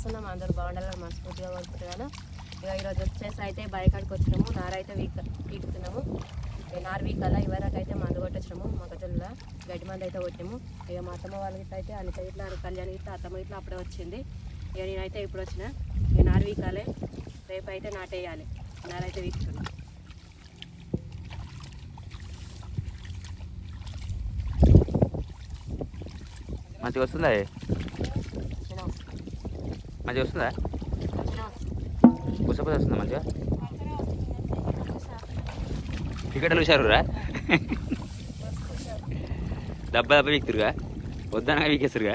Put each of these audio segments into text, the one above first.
వస్తున్నాం అందరూ బాగుండాలని మనస్ఫూర్తిగా కోరుకుంటున్నాను. ఇక ఈరోజు వచ్చేసి అయితే బయకాడికి వచ్చినాము. నారైతే వీక్ వీకుతున్నాము నార్ వీక్ అలా ఇవరకు అయితే మందు కొట్టొచ్చినాము. మొక్కజొన్నలో గడ్డి మందు అయితే కొట్టినాము. ఇక మా అత్తమ్మ వాళ్ళకి అయితే అనిత ఇట్లా కళ్యాణ్ ఇట్లా అత్తమ్మ ఇట్లా అప్పుడే వచ్చింది. ఇక నేనైతే ఇప్పుడు వచ్చిన. ఇక నారు వీకాలి. రేపు అయితే నాటేయాలి నారైతే వీకుతున్నాం మంచిగా వస్తుందా మంచిగా వస్తుందా? చిన్న వస్తుంది. మంచిగా? టికెట్లు చూసారు రా డబ్బా డబ్బా వీక్తురుగా? వద్దనగా వీకేస్తురుగా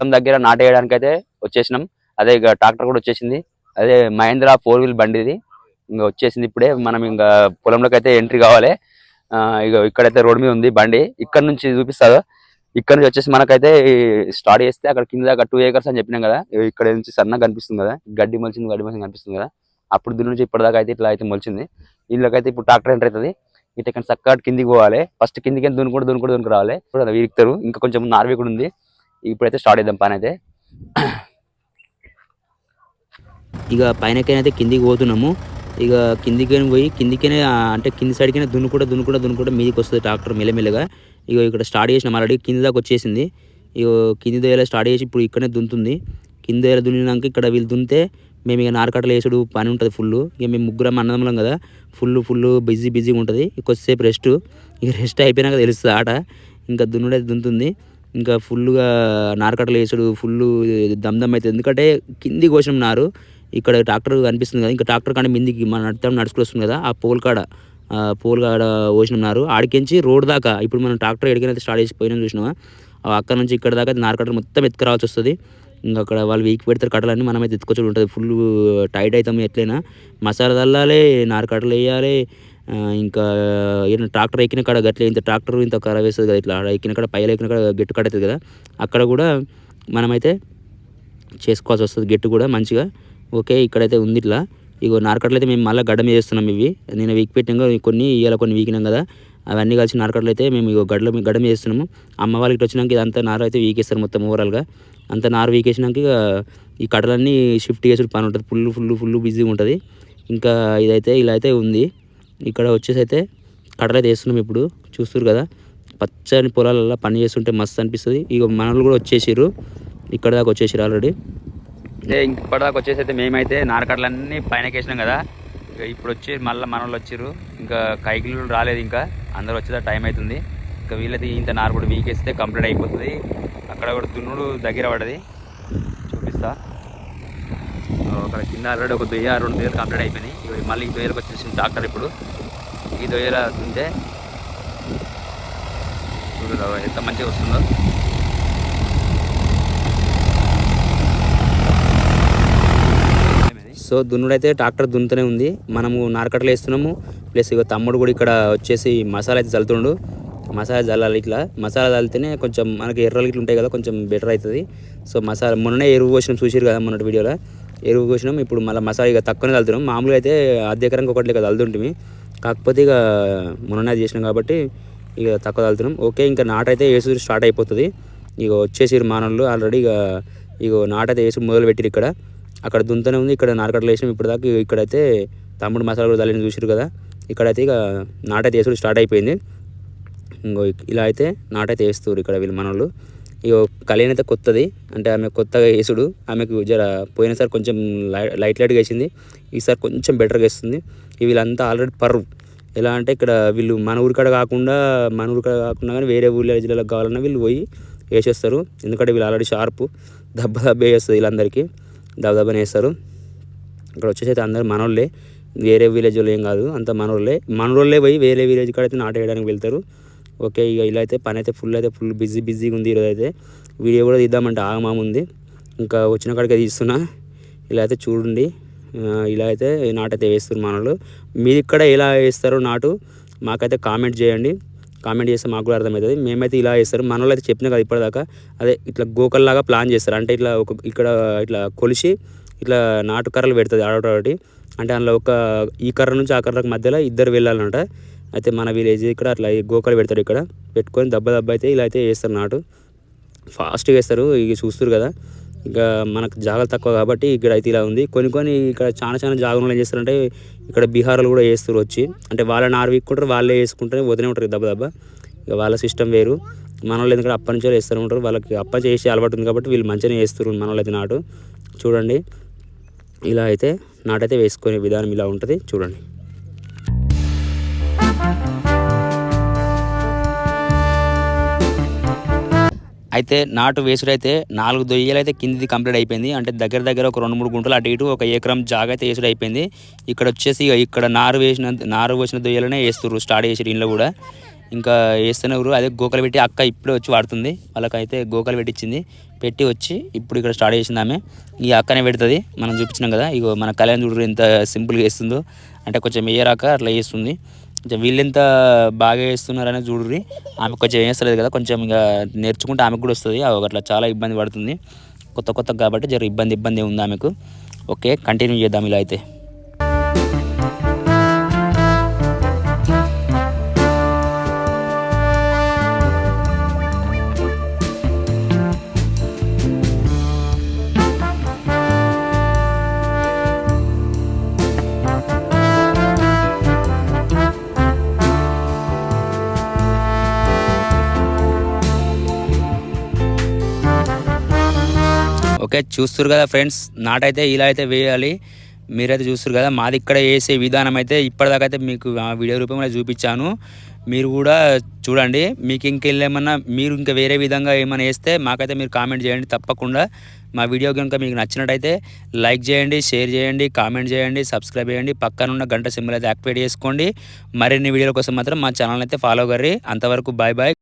మొత్తం దగ్గర నాటేయడానికి అయితే వచ్చేసినాం. అదే ఇక ట్రాక్టర్ కూడా వచ్చేసింది. అదే మహేంద్ర ఫోర్ వీల్ బండి ఇది ఇంకా వచ్చేసింది ఇప్పుడే. మనం ఇంకా పొలంలోకి అయితే ఎంట్రీ కావాలి. ఇక ఇక్కడైతే రోడ్ మీద ఉంది బండి. ఇక్కడ నుంచి చూపిస్తారు ఇక్కడ నుంచి వచ్చేసి మనకైతే స్టార్ట్ చేస్తే అక్కడ కింద దాకా టూ ఏకర్స్ అని చెప్పినాం కదా. ఇక్కడ నుంచి సన్నగా కనిపిస్తుంది కదా. గడ్డి మొలిచింది గడ్డి మొలిచింది కనిపిస్తుంది కదా. అప్పుడు దీని నుంచి ఇప్పటిదాకా అయితే ఇట్లా అయితే మొలిచింది. వీళ్ళకైతే ఇప్పుడు ట్రాక్టర్ ఎంటర్ అవుతుంది. ఇటు ఇక్కడ చక్కగా కిందికి పోవాలి. ఫస్ట్ కిందికి దున్నుకుంటూ దున్నుకుంటూ దున్నుకు రావాలి. ఇప్పుడు అది వీరుకుతారు. ఇంకా కొంచెం నార్వే కూడా ఉంది. ఇప్పుడైతే స్టార్ట్ చేద్దాం పని అయితే. ఇక పైనకైనా కిందికి పోతున్నాము. ఇక కిందికైనా పోయి కిందికైనా అంటే కింది సైడ్కైనా దున్నుకుంటా దున్నుకుంటా దున్నుకుంటా మీదకి వస్తుంది ట్రాక్టర్ మెల్లమెల్లగా ఇక ఇక్కడ స్టార్ట్ చేసినాం ఆల్రెడీ కింది దాకా వచ్చేసింది. ఇక కింది దొయ్యలా స్టార్ట్ చేసి ఇప్పుడు ఇక్కడనే దున్నుతుంది. కింది దొయ్యల దున్నినాక ఇక్కడ వీళ్ళు దున్నితే మేము ఇక నారకట్టలు వేసుడు పని ఉంటుంది ఫుల్ ఇక మేము ముగ్గురం అన్నదమ్ములం కదా ఫుల్ ఫుల్ బిజీ బిజీగా ఉంటుంది. కొద్దిసేపు రెస్ట్ ఇక రెస్ట్ అయిపోయినాక తెలుస్తుంది ఆట. ఇంకా దున్నుడే దున్నుతుంది. ఇంకా ఫుల్గా నారకట్టలు వేసుడు ఫుల్ దమ్ దమ్ అవుతుంది. ఎందుకంటే కింది కోసిన నారు ఇక్కడ ట్రాక్టర్ కనిపిస్తుంది కదా ఇంకా ట్రాక్టర్ కానీ మిందికి మన నడితే నడుచుకుని వస్తుంది కదా ఆ పోల్ కాడ పోల్ కాడ పోసినారు ఆడికించి రోడ్ దాకా ఇప్పుడు మనం ట్రాక్టర్ ఎడికైతే స్టార్ట్ చేసి పోయినా చూసినావా? అక్కడ నుంచి ఇక్కడ దాకా నారకట్టలు మొత్తం ఎత్తుకురావాల్సి వస్తుంది. ఇంకా అక్కడ వాళ్ళు వీక్ పెడతారు కట్టలన్నీ మనమైతే ఎత్తుకొచ్చి ఉంటుంది. ఫుల్ టైట్ అవుతాం ఎట్లయినా. మసాలా చల్లాలి నారకట్టలు వేయాలి ఇంకా ఏదైనా ట్రాక్టర్ ఎక్కిన కాడ గట్ల ఇంత ట్రాక్టర్ ఇంత ఖరాబ్ వేస్తుంది కదా ఇట్లా. ఆడ ఎక్కిన కాడ పైలు ఎక్కిన కాడ గట్టు కాడ కదా. అక్కడ కూడా మనమైతే చేసుకోవాల్సి వస్తుంది గెట్టు కూడా మంచిగా. ఓకే ఇక్కడైతే ఉంది ఇట్లా. ఇగో నారకట్లు అయితే మేము మళ్ళీ గడ్డ మీద వేస్తున్నాం ఇవి. నేను వీక్ పెట్టినాక కొన్ని ఇవాళ కొన్ని వీకినాం కదా. అవన్నీ కలిసి నారకట్లు అయితే మేము ఇగో గడ్డ గడ్డ మీద వేస్తున్నాము. అమ్మ వాళ్ళకి వచ్చినాక ఇదంతా నార అయితే వీకేస్తారు మొత్తం ఓవరాల్గా అంత నారు వీకేసినాక ఇక ఈ కట్టలన్నీ షిఫ్ట్ చేసే పని ఉంటుంది. ఫుల్ ఫుల్ ఫుల్ బిజీగా ఉంటుంది. ఇంకా ఇదైతే ఇలా అయితే ఉంది. ఇక్కడ వచ్చేసి అయితే కడలైతే వేస్తున్నాం ఇప్పుడు. చూస్తారు కదా? పచ్చని పొలాలలో పని చేస్తుంటే మస్తు అనిపిస్తుంది. ఇక మనలు కూడా వచ్చేసారు ఇక్కడ దాకా వచ్చేసారు ఆల్రెడీ ఇప్పటిదాకా వచ్చేసి అయితే మేమైతే నారకట్లన్నీ పైనకేసినాం కదా. ఇక ఇప్పుడు వచ్చి మళ్ళీ మనలు వచ్చారు ఇంకా కైకిలు రాలేదు ఇంకా. అందరూ వచ్చేదా టైం అవుతుంది. ఇంకా వీళ్ళైతే ఇంత నారు కూడా వీకేస్తే కంప్లీట్ అయిపోతుంది. అక్కడ కూడా దున్నుడు దగ్గర పడది. చూపిస్తా. ఒక కింద ఆల్రెడీ ఒక దొయ్య రెండు దొయ్యలు కంప్లీట్ అయిపోయినాయి. మళ్ళీ ఈ దొయ్యలకు వచ్చేసింది డాక్టర్ ఇప్పుడు. ఈ దొయ్యల ఉంటే ఎంత మంచిగా వస్తుందో. సో దున్నుడైతే ట్రాక్టర్ దున్నుతూనే ఉంది. మనము నారకట్టలు వేస్తున్నాము. ప్లస్ ఇక తమ్ముడు కూడా ఇక్కడ వచ్చేసి మసాలా అయితే చల్లుతుండు మసాలా చల్లాలి ఇట్లా. మసాలా చల్లితేనే కొంచెం మనకి ఎర్రలు ఇట్లా ఉంటాయి కదా కొంచెం బెటర్ అవుతుంది. సో మసాలా మొన్ననే ఎరువు పోసిన చూసారు కదా మొన్నటి వీడియోలో. ఎరువు పోసినాం ఇప్పుడు మళ్ళీ మసాలా ఇక తక్కువనే చల్లుతున్నాం మామూలుగా అయితే అద్దెకరంగా ఒకటి ఇక చల్లుతుంటిమి కాకపోతే ఇక మొన్ననే అది చేసినాం కాబట్టి ఇక తక్కువ చల్లుతున్నాం ఓకే ఇంకా నాటైతే వేసు స్టార్ట్ అయిపోతుంది. ఇక వచ్చేసిరు మానవులు ఆల్రెడీ ఇక ఇక నాటైతే వేసి మొదలు పెట్టిరు ఇక్కడ. అక్కడ దుంతనే ఉంది. ఇక్కడ నారకట్టలు వేసినాం. ఇప్పుడు దాకా ఇక్కడైతే తమ్ముడు మసాలా కూడా తల్లిని చూసిరు కదా. ఇక్కడైతే ఇక నాటైతే వేసుడు స్టార్ట్ అయిపోయింది. ఇంకో ఇలా అయితే నాటైతే వేస్తారు ఇక్కడ వీళ్ళు మనోళ్ళు ఇక కళ్యాణ్ అయితే కొత్తది. అంటే ఆమె కొత్తగా వేసుడు ఆమెకు జర పోయినసారి కొంచెం లై- లైట్ లైట్గా వేసింది. ఈసారి కొంచెం బెటర్గా వేస్తుంది. వీళ్ళంతా ఆల్రెడీ పర్వ్ ఎలా అంటే ఇక్కడ వీళ్ళు మన ఊరి కాడ కాకుండా మన ఊరికాడ కాకుండా కానీ వేరే ఊళ్ళో జిల్లాలకు కావాలన్నా వీళ్ళు పోయి వేసేస్తారు. ఎందుకంటే వీళ్ళు ఆల్రెడీ షార్ప్ దెబ్బ దెబ్బ వేస్తుంది వీళ్ళందరికీ. దెబ్బ దెబ్బని వేస్తారు. ఇక్కడ వచ్చేసి అయితే అందరు మనోళ్ళే. వేరే విలేజ్ వాళ్ళు ఏం కాదు. అంత మనోళ్ళే. మనోళ్ళే పోయి వేరే విలేజ్ కాడ అయితే నాటు వేయడానికి వెళ్తారు. ఓకే ఇక ఇలా అయితే పని అయితే ఫుల్ అయితే ఫుల్ బిజీ బిజీగా ఉంది ఈరోజు అయితే వీడియో కూడా తీద్దామంటే ఆగమాముంది ఇంకా వచ్చిన కాడికి తీస్తున్నా. ఇలా అయితే చూడండి. ఇలా అయితే నాటు అయితే వేస్తున్నారు మనోళ్ళు. మీరు ఇక్కడ ఎలా వేస్తారో నాటు మాకైతే కామెంట్ చేయండి. కామెంట్ చేస్తే మాకు కూడా అర్థమవుతుంది. మేమైతే ఇలా చేస్తారు మన వాళ్ళు అయితే చెప్పినా కదా ఇప్పటిదాకా. అదే ఇట్లా గోకల్లాగా ప్లాన్ చేస్తారు. అంటే ఇట్లా ఒక ఇక్కడ ఇట్లా కొలిసి ఇట్లా నాటు కర్రలు పెడుతుంది ఆడొకటి అంటే అందులో ఒక ఈ కర్ర నుంచి ఆ కర్రకు మధ్యలో ఇద్దరు వెళ్ళాలంట. అయితే మన విలేజ్ ఇక్కడ అట్లా గోకలు పెడతాడు ఇక్కడ. పెట్టుకొని దెబ్బ దెబ్బ అయితే ఇలా అయితే వేస్తారు నాటు. ఫాస్ట్గా వేస్తారు ఇక చూస్తారు కదా. ఇంకా మనకు జాగలు తక్కువ కాబట్టి ఇక్కడ అయితే ఇలా ఉంది. కొన్ని కొన్ని ఇక్కడ చాలా చాలా జాగరణలు ఏం చేస్తారంటే ఇక్కడ బీహార్లో కూడా వేస్తారు వచ్చి. అంటే వాళ్ళ నారు వీక్కుంటారు వాళ్ళే వేసుకుంటారు వదిలే ఉంటారు దెబ్బ దెబ్బ. ఇక వాళ్ళ సిస్టమ్ వేరు. మన వాళ్ళు ఎందుకంటే అప్పటి నుంచి వేస్తూ ఉంటారు. వాళ్ళకి అప్పటి వేసి అలవాటు ఉంది కాబట్టి వీళ్ళు మంచిగానే వేస్తారు మన వాళ్ళు అయితే నాటు. చూడండి. ఇలా అయితే నాటైతే వేసుకునే విధానం ఇలా ఉంటుంది. చూడండి. అయితే నాటు వేసుడు అయితే నాలుగు దొయ్యలు అయితే కిందిది కంప్లీట్ అయిపోయింది. అంటే దగ్గర దగ్గర ఒక రెండు మూడు గుంటలు అటు ఇటు ఒక ఎకరం జాగా అయితే వేసుడు అయిపోయింది. ఇక్కడ వచ్చేసి ఇక ఇక్కడ నారు వేసిన నారు వేసిన దొయ్యలనే వేస్తుర్రు స్టార్ట్ చేసారు ఇంట్లో కూడా. ఇంకా వేస్తున్నారు అదే గోకలు పెట్టి అక్క ఇప్పుడే వచ్చి వాడుతుంది. వాళ్ళకైతే గోకలు పెట్టించింది పెట్టి వచ్చి ఇప్పుడు ఇక్కడ స్టార్ట్ చేసింది ఆమె. ఈ అక్కనే పెడుతుంది. మనం చూపించినాం కదా ఇగో మన కళ్యాణ్ చూడరు ఎంత సింపుల్గా వేస్తుందో. అంటే కొంచెం వేయరాక అట్లా వేస్తుంది. కొంచెం ఎంత బాగా వేస్తున్నారనే చూడుర్రి. ఆమె కొంచెం వేస్తలేదు కదా కొంచెం ఇక నేర్చుకుంటే ఆమెకు కూడా వస్తుంది. అవి అట్లా చాలా ఇబ్బంది పడుతుంది. కొత్త కొత్త కాబట్టి జర ఇబ్బంది ఇబ్బంది ఉంది ఆమెకు. ఓకే కంటిన్యూ చేద్దాం ఇలా అయితే. ఓకే చూస్తారు కదా ఫ్రెండ్స్ నాటైతే ఇలా అయితే వేయాలి. మీరైతే చూస్తారు కదా మాది ఇక్కడ వేసే విధానం అయితే ఇప్పటిదాకా అయితే మీకు ఆ వీడియో రూపంలో చూపించాను. మీరు కూడా చూడండి మీకు ఇంకెళ్ళేమన్నా మీరు ఇంకా వేరే విధంగా ఏమైనా వేస్తే మాకైతే మీరు కామెంట్ చేయండి తప్పకుండా. మా వీడియో కనుక మీకు నచ్చినట్టయితే లైక్ చేయండి షేర్ చేయండి కామెంట్ చేయండి సబ్స్క్రైబ్ చేయండి పక్కనున్న గంట సింబల్ అయితే యాక్టివేట్ చేసుకోండి. మరిన్ని వీడియోల కోసం మాత్రం మా ఛానల్ అయితే ఫాలో కర్రీ. అంతవరకు బాయ్ బాయ్